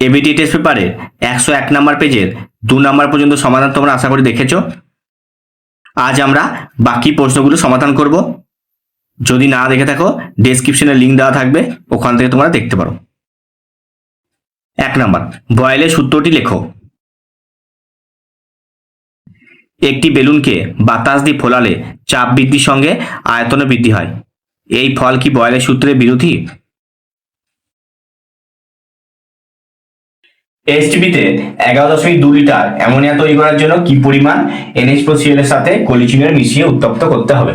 ABT test পেপারে একশো এক নাম্বার পেজের দু নাম্বার পর্যন্ত সমাধান তোমরা আশা করি দেখেছ। আজ আমরা বাকি প্রশ্নগুলো সমাধান করব। যদি না দেখে থাকো ডেসক্রিপশনে লিঙ্ক দেওয়া থাকবে, ওখান থেকে তোমরা দেখতে পারো। এক নাম্বার বয়েলের সূত্রটি লেখো। একটি বেলুনকে বাতাস দিয়ে ফোলালে চাপ বৃদ্ধির সঙ্গে আয়তনে বৃদ্ধি হয়। এই ফল কি বয়েলের সূত্রের বিরোধী? এসটিপিতে এগারো দশমিক দু লিটার অ্যামোনিয়া তৈরি করার জন্য কি পরিমাণ এনএইচ সিএল এর সাথে কলিচিনের মিশিয়ে উত্তপ্ত করতে হবে?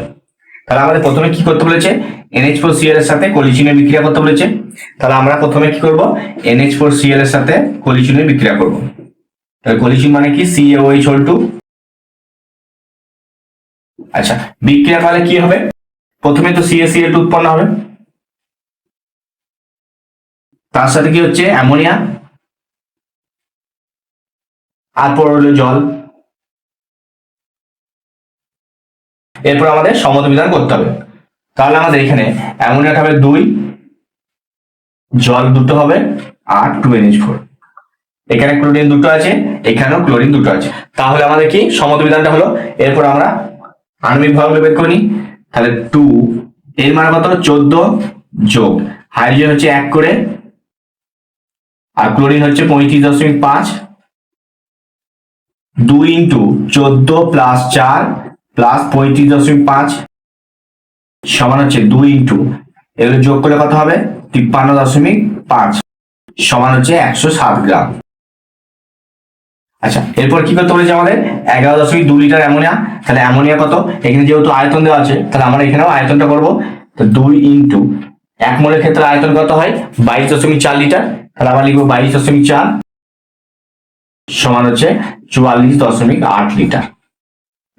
তাহলে আমাদের প্রথমে কি করতে বলেছে? এনএইচ ফোর সিএল এর সাথে কলিচিনের বিক্রিয়া করতে বলেছে। তাহলে আমরা প্রথমে কি করব? এনএইচ ফোর সিএল এর সাথে কলিচিনের বিক্রিয়া করব। তাহলে কলিচিন মানে কি? সিএওএইচ হোল টু আচ্ছা বিক্রিয়া করলে কি হবে? প্রথমে তো সিএসিএল টু উৎপন্ন হবে। তার সাথে কি হচ্ছে? অ্যামোনিয়া। আর পর হলো জল। এরপর আমাদের সমতবিধান করতে হবে। তাহলে আমাদের এখানে অ্যামোনিয়াটা হবে, দুই, জল দুটো হবে, আর টু এনএইচ ফোর এখানে ক্লোরিন দুটো আছে, এখানেও ক্লোরিন দুটো আছে। তাহলে আমাদের কি সমতবিধানটা হলো? এরপর আমরা আণবিক ভাবে বের করি তাহলে টু এর মানে কত? চোদ্দ যোগ। হাইড্রোজেন হচ্ছে এক করে, আর ক্লোরিন হচ্ছে পঁয়ত্রিশ দশমিক পাঁচ। দুই ইন্টু চোদ্দ প্লাস চার প্লাস পঁয়ত্রিশ দশমিক পাঁচ সমান হচ্ছে দুই ইন্টু। এগুলো যোগ করলে কত হবে? তিপ্পান্ন দশমিক পাঁচ সমান হচ্ছে একশো সাত গ্রাম। আচ্ছা এরপর কি করতে বলেছে আমাদের? এগারো দশমিক দু লিটার অ্যামোনিয়া। তাহলে অ্যামোনিয়া কত? এখানে যেহেতু আয়তন দেওয়া আছে, তাহলে আমরা এখানেও আয়তনটা করব। তো দুই ইন্টু এক মোলের ক্ষেত্রে আয়তন কত হয়? বাইশ দশমিক চার লিটার। তাহলে আমরা লিখব বাইশ দশমিক চার। সমান হচ্ছে চুয়াল্লিশ দশমিক আট লিটার।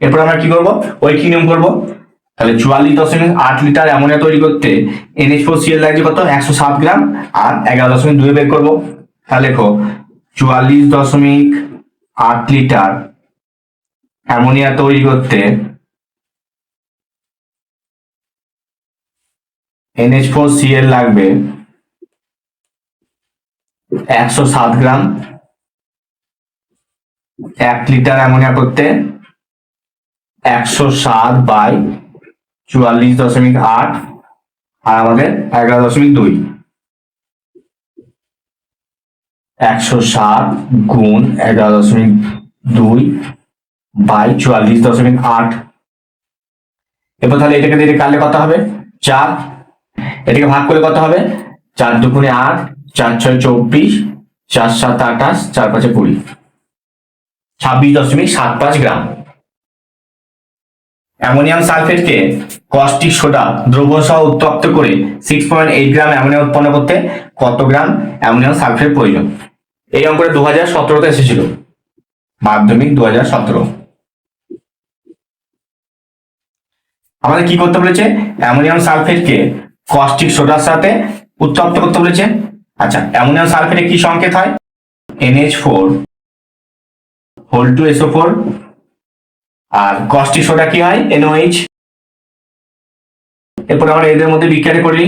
এরপর আমরা কি করব? ওই কি নিয়ম করব। তাহলে চুয়াল্লিশ দশমিক আট লিটার অ্যামোনিয়া তৈরি করতে এনএইচ ফোর সিএল লাগছে কত? একশো সাত গ্রাম। আর এগারো দশমিক দুই বের করব। তাহলে লেখো চুয়াল্লিশ দশমিক আট লিটার অ্যামোনিয়া তৈরি করতে এনএইচ ফোর সিএল লাগবে একশো সাত গ্রাম। এক লিটার অ্যামোনিয়া করতে একশো সাত বাই চুয়াল্লিশ দশমিক আট আর আমাদের এগারো দশমিক দুই। একশো সাত গুণ এগারো দশমিক দুই বাই চুয়াল্লিশ দশমিক আট। এরপর তাহলে এটাকে দিয়ে কাটলে কত হবে? চার। এটাকে ভাগ করে কত হবে? চার দুগুণে আট, চার ছয় চব্বিশ, চার সাত আঠাশ, চার পাঁচে কুড়ি। ছাব্বিশ দশমিক সাত পাঁচ গ্রাম। অ্যামোনিয়াম সালফেটকে কস্টিক সোডা দ্রব্য সহ উত্তপ্ত করে six point eight gram ammonia উৎপন্ন করতে কত গ্রাম অ্যামোনিয়াম সালফেট প্রয়োজন? এই অঙ্কটা দু হাজার সতেরোতে এসেছিল। মাধ্যমিক দু হাজার সতেরো। আমাদের কি করতে বলেছে? অ্যামোনিয়াম সালফেটকে কস্টিক সোডার সাথে উত্তপ্ত করতে বলেছে। আচ্ছা অ্যামোনিয়াম সালফেটে কি সংকেত হয়? NH four whole two SO four আর কস্টিক সোডা কি হয়? এনওএইচ এরপর আমরা এদের মধ্যে বিক্রিয়া করি।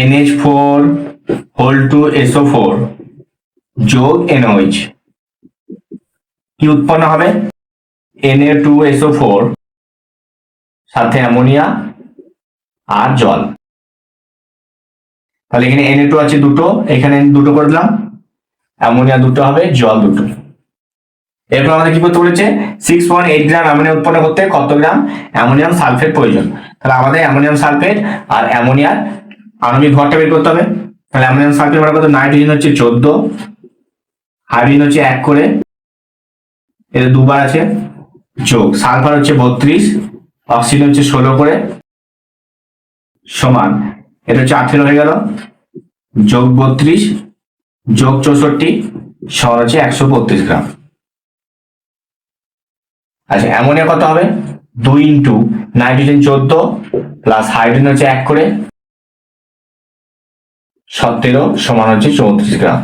NH four whole two SO four যোগ এনওএইচ কি উৎপন্ন হবে? এনএ টু এসও ফোর সাথে অ্যামোনিয়া আর জল। তাহলে এখানে এনএ টু আছে দুটো, এখানে দুটো করে দিলাম। অ্যামোনিয়া দুটো হবে, জল দুটো। এরপর আমাদের কি করতে বলেছে? Six point eight gram ammonia উৎপন্ন করতে কত গ্রাম অ্যামোনিয়াম সালফেট প্রয়োজন। তাহলে আমাদের অ্যামোনিয়াম সালফেট আর অ্যামোনিয়ার আণবিক ভরটা বের করতে হবে। তাহলে অ্যামোনিয়াম সালফেট মানে কত নাইট্রোজেন হচ্ছে চোদ্দ হাইড্রোজেন হচ্ছে এক করে। এদের দুবার আছে যোগ। সালফার হচ্ছে বত্রিশ অক্সিজেন হচ্ছে ষোলো করে। সমান, এটা হচ্ছে আঠেরো হয়ে গেল। যোগ বত্রিশ, যোগ চৌষট্টি, সমান হচ্ছে একশো বত্রিশ গ্রাম। আচ্ছা অ্যামোনিয়া কত হবে? দুই ইন্টু নাইট্রোজেন চোদ্দ প্লাস হাইড্রোজেন হচ্ছে এক করে সতেরো সমান হচ্ছে চৌত্রিশ গ্রাম।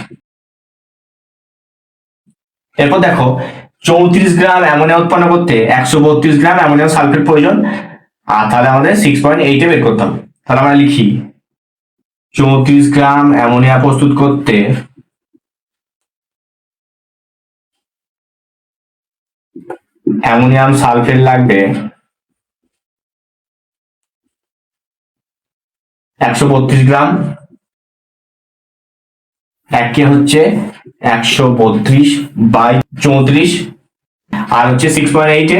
এরপর দেখো, চৌত্রিশ গ্রাম অ্যামোনিয়া উৎপন্ন করতে একশো বত্রিশ গ্রাম অ্যামোনিয়াম সালফেট প্রয়োজন। আর তাহলে আমাদের সিক্স পয়েন্ট এইটে বের করতে হবে। তাহলে আমরা লিখি, চৌত্রিশ গ্রাম অ্যামোনিয়া প্রস্তুত করতে অ্যামোনিয়াম সালফেট লাগবে একশো বত্রিশ গ্রাম। একে হচ্ছে একশো বত্রিশ বাই চৌত্রিশ, আর হচ্ছে সিক্স পয়েন্ট এইটে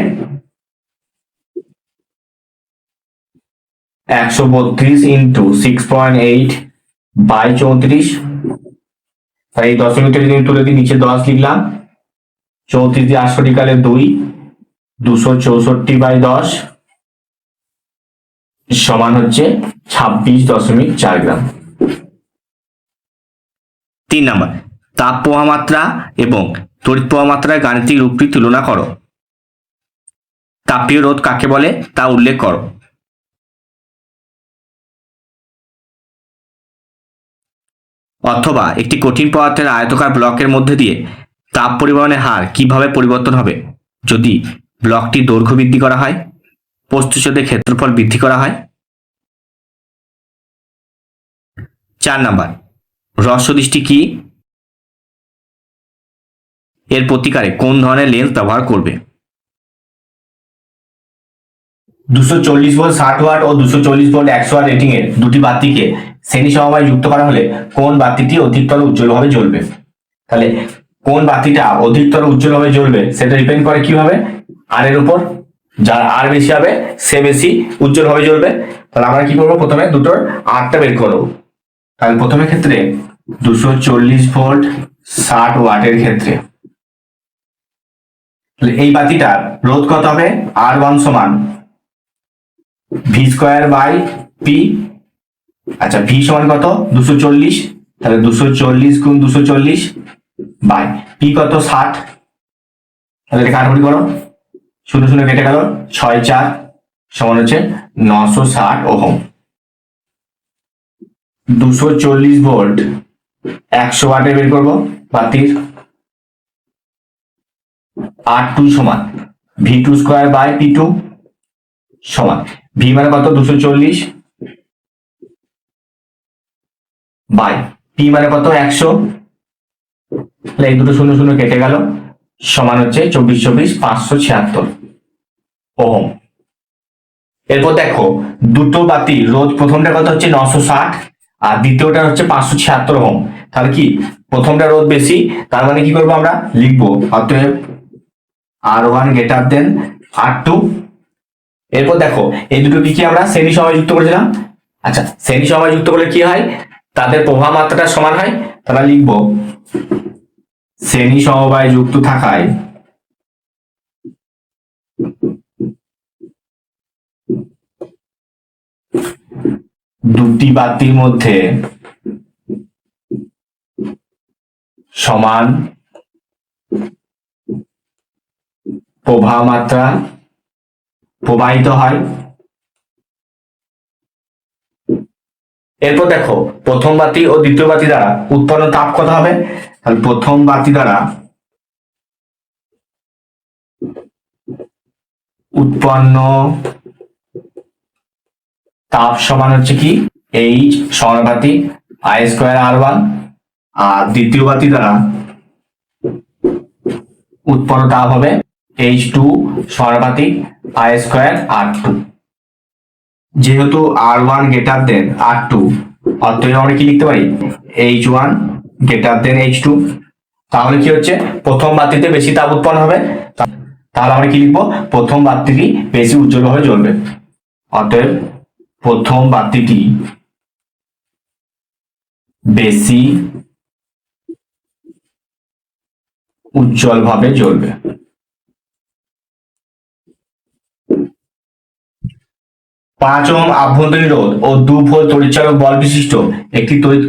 একশো বত্রিশ into six point eight by চৌত্রিশ। তাই যদি তুলে দিই, নিচে দশ লিখলাম। চৌত্রিশ দিয়ে আটষট্টি কালে দুই দুশো চৌষট্টি বাই দশ সমান হচ্ছে ছাব্বিশ দশমিক চার গ্রাম। তিন নম্বর, তাপ প্রবাহ মাত্রা এবং তড়িৎ প্রবাহ মাত্রার গাণিতিক রূপটি তুলনা করো। তাপীয় রোধ কাকে বলে? তা উল্লেখ করো। অথবা একটি কঠিন পদার্থের আয়তকার ব্লকের মধ্যে দিয়ে তাপ পরিবহনের হার কীভাবে পরিবর্তন হবে? যদি ব্লকটি দৈর্ঘ্য বৃদ্ধি করা হয় প্রস্তুচ্ছেদের ক্ষেত্রফল বৃদ্ধি করা হয়। চার নাম্বার হ্রস্বদৃষ্টি কি? এর প্রতিকারে কোন ধরনের লেন্স ব্যবহার করবে? দুশো চল্লিশ ভোল্ট ষাট ওয়াট ও দুশো চল্লিশ ভোল্ট একশো ওয়াট রেটিং এর দুটি বাতিকে শ্রেণি সমবায় যুক্ত করা হলে কোন বাতিটি অধিকতর উজ্জ্বলভাবে জ্বলবে? তাহলে কোন বাতিটা অধিকতর উজ্জ্বলভাবে জ্বলবে সেটা ডিপেন্ড করে কীভাবে? আর এর উপর, যার আর বেশি হবে সে বেশি উজ্জ্বলভাবে জ্বলবে। তাহলে আমরা কি করব? প্রথমে দুটোর আটটা বের করব। তাহলে প্রথমে ক্ষেত্রে দুশো চল্লিশ ভোল্ট ষাট ওয়াটের ক্ষেত্রে। এই বাতিটার রোধ কত হবে? আর ওয়ান সমান ভি স্কোয়ার বাই পি আচ্ছা ভি সমান কত? দুশো চল্লিশ। তাহলে দুশো চল্লিশ গুণ দুশো চল্লিশ বাই পি কত? ষাট। তাহলে কাটাকুটি করো? শূন্য শূন্য কেটে গেল, ছয় চার সমান হচ্ছে নশো ষাট ওহম। দুশো চল্লিশ ভোল্ট একশো ওয়াটে বের করব, বাতির। আর টু সমান V two square by P two সমান। ভি মানে কত? দুশো চল্লিশ বাই পি মানে কত? একশো। এই দুটো শূন্য শূন্য কেটে গেল। সমান হচ্ছে চব্বিশ চব্বিশ পাঁচশো ছিয়াত্তর। ওহম। এরপর দেখো, দুটো বাতি, রোধ প্রথমটা কত হচ্ছে নশো ষাট, আর দ্বিতীয়টা হচ্ছে পাঁচশো ছিয়াত্তর ওহম। তাহলে কি? প্রথমটা রোধ বেশি, তার মানে কি করব আমরা? লিখব। অতএব R one greater than R two এরপর দেখো, এই দুটো কি কি আমরা শ্রেণি সময় যুক্ত করেছিলাম? আচ্ছা শ্রেণি সময় যুক্ত করলে কি হয়? তাদের প্রভাব মাত্রাটা সমান হয়, তাহলে লিখব। শ্রেণি সমবায় যুক্ত থাকায়। দুটি বাতির মধ্যে সমান প্রবাহ মাত্রা প্রবাহিত হয়। এরপর দেখো, প্রথম বাতি ও দ্বিতীয় বাতি দ্বারা উৎপন্ন তাপ কত হবে? তাহলে প্রথম বাতি দ্বারা উৎপন্ন তাপ সমান হচ্ছে কি? এইচ সমানুপাতি আই স্কোয়ার আর ওয়ান আর দ্বিতীয় বাতি দ্বারা উৎপন্ন তাপ হবে এইচ টু সমানুপাতি আই স্কোয়ার আর টু যেহেতু R one greater than R two অতএব আমরা কি লিখতে পারি? H one greater than H two তাহলে কি হচ্ছে? প্রথম বাতিতে বেশি তাপ উৎপন্ন হবে। তাহলে আমরা কি লিখব? প্রথম বাতিটি বেশি উজ্জ্বলভাবে জ্বলবে। অতএব প্রথম বাতিটি বেশি উজ্জ্বলভাবে জ্বলবে। পাঁচ ওহম আভ্যন্তরীণ রোধ ও দু ভোল্ট তড়িৎচালক বল বিশিষ্ট একটি তড়িৎ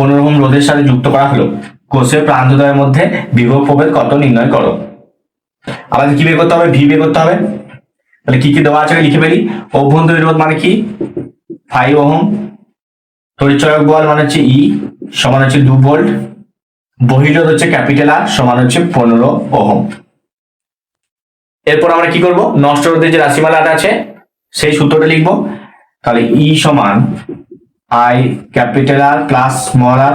পনেরো রোধের সাথে যুক্ত করা হলো। কোষের প্রান্তদ্বয়ের মধ্যে বিভব প্রভেদ কত নির্ণয় করো। আমাদের কি বের করতে হবে? ভি বের করতে হবে। তাহলে কি কি দেওয়া আছে লিখে ফেলি। অভ্যন্তরীণ রোধ মানে কি? Five ohm. তড়িৎচালক বল মানে হচ্ছে ই সমান হচ্ছে দু ভোল্ট বহিরোধ হচ্ছে ক্যাপিটাল আর সমান হচ্ছে পনেরো ওহম। এরপর আমরা কি করব? নষ্ট রোধের যে রাশিমালাটা আছে, সেই সূত্রটা লিখব। তাহলে ই সমান I capital R plus small R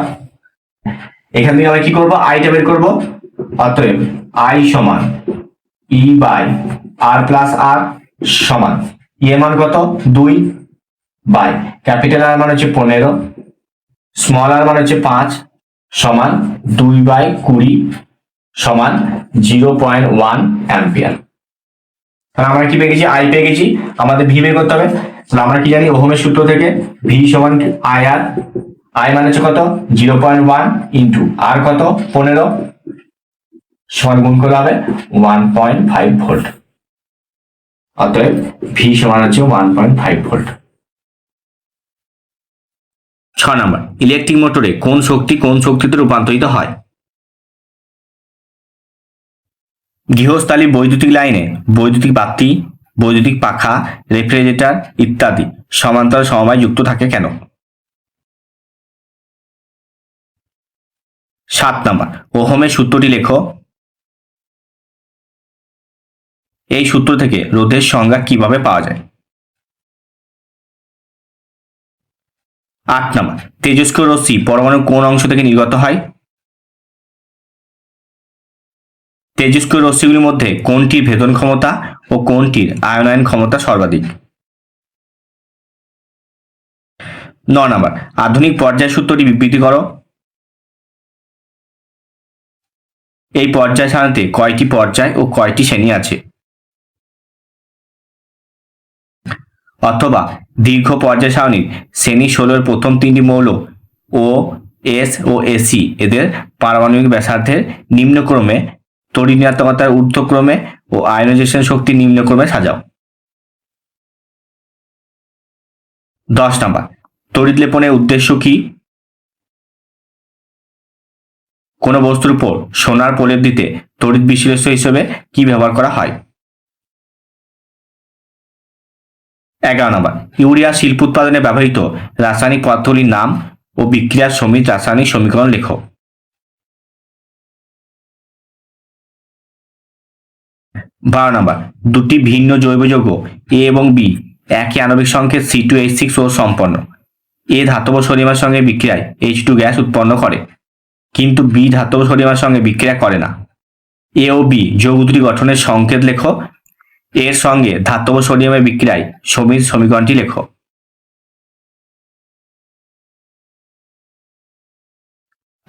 এখান থেকে আমরা কি করব? আইটা বের করব? অতএব আই সমান ই বাই আর প্লাস আর সমান ই এর মান কত? দুই বাই ক্যাপিটাল আর মান হচ্ছে পনেরো স্মল আর মান হচ্ছে পাঁচ সমান দুই বাই কুড়ি সমান জিরো পয়েন্ট ওয়ান অ্যাম্পিয়ার তাহলে আমরা কি পেয়ে গেছি? আই পেয়ে গেছি। আমাদের ভি বের করতে হবে। আমরা কি জানি? ওহমের সূত্র থেকে ভি সমান আই আর আই মানে হচ্ছে কত? Zero point one into R কত? পনেরো। সমান গুণ করলে হবে ওয়ান পয়েন্ট ফাইভ ভোল্ট অতএব ভি সমান হচ্ছে ওয়ান পয়েন্ট ফাইভ ভোল্ট ছ নম্বর ইলেকট্রিক মোটরে কোন শক্তি কোন শক্তিতে রূপান্তরিত হয়? গৃহস্থালী বৈদ্যুতিক লাইনে বৈদ্যুতিক বাতি বৈদ্যুতিক পাখা, রেফ্রিজারেটর ইত্যাদি। সমান্তরাল সমবায় যুক্ত থাকে কেন? সাত নম্বর, ওহমের সূত্রটি লেখো। এই সূত্র থেকে রোধের সংজ্ঞা কীভাবে পাওয়া যায়? আট নম্বর, তেজস্ক্রিয় রশ্মি পরমাণুর কোন অংশ থেকে নির্গত হয়? তেজস্ক্রিয় রশ্মিগুলির মধ্যে কোনটির ভেদন ক্ষমতা ও কোনটির আয়নায়ন ক্ষমতা সর্বাধিক? ন নম্বর, আধুনিক পর্যায় সূত্রটি বিবৃতি করো। এই পর্যায় সারণীতে কয়টি পর্যায় ও কয়টি শ্রেণি আছে? অথবা দীর্ঘ পর্যায় সারণীর শ্রেণি ষোলোর প্রথম তিনটি মৌল ও এস ও এসি এদের পারমাণবিক ব্যাসার্ধের নিম্নক্রমে তড়িৎ ঊর্ধ্বক্রমে ও আয়নাইজেশন শক্তি নিম্নক্রমে সাজাও। দশ নাম্বার, তড়িৎ লেপনের উদ্দেশ্য কি? কোনো বস্তুর উপর সোনার প্রলেপ দিতে তড়িৎ বিশ্লেষ্য হিসেবে কি ব্যবহার করা হয়? এগারো নম্বর, ইউরিয়া শিল্প উৎপাদনে ব্যবহৃত রাসায়নিক পদার্থগুলির নাম ও বিক্রিয়ার সমিত রাসায়নিক সমীকরণ লেখো। বারো নম্বর, দুটি ভিন্ন জৈব যৌগ এ এবং বি একই আণবিক সংকেত C two H six O সম্পন্ন। এ ধাতব সোডিয়ামের সঙ্গে বিক্রিয়ায় এইচ টু গ্যাস উৎপন্ন করে, কিন্তু বি ধাতব সোডিয়ামের সঙ্গে বিক্রিয়া করে না। এ ও বি যৌগ দুটি গঠনের সংকেত লেখো, এর সঙ্গে ধাতব সোডিয়ামের বিক্রিয়ায় সমীর সমীকরণটি লেখো।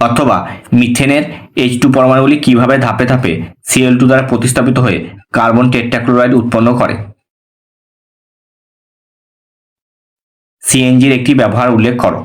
অথবা মিথেনের এইচ টু পরমাণুগুলি কীভাবে ধাপে ধাপে সিএল টু দ্বারা প্রতিস্থাপিত হয়ে কার্বন টেট্রাক্লোরাইড উৎপন্ন করে? সিএনজির একটি ব্যবহার উল্লেখ করো।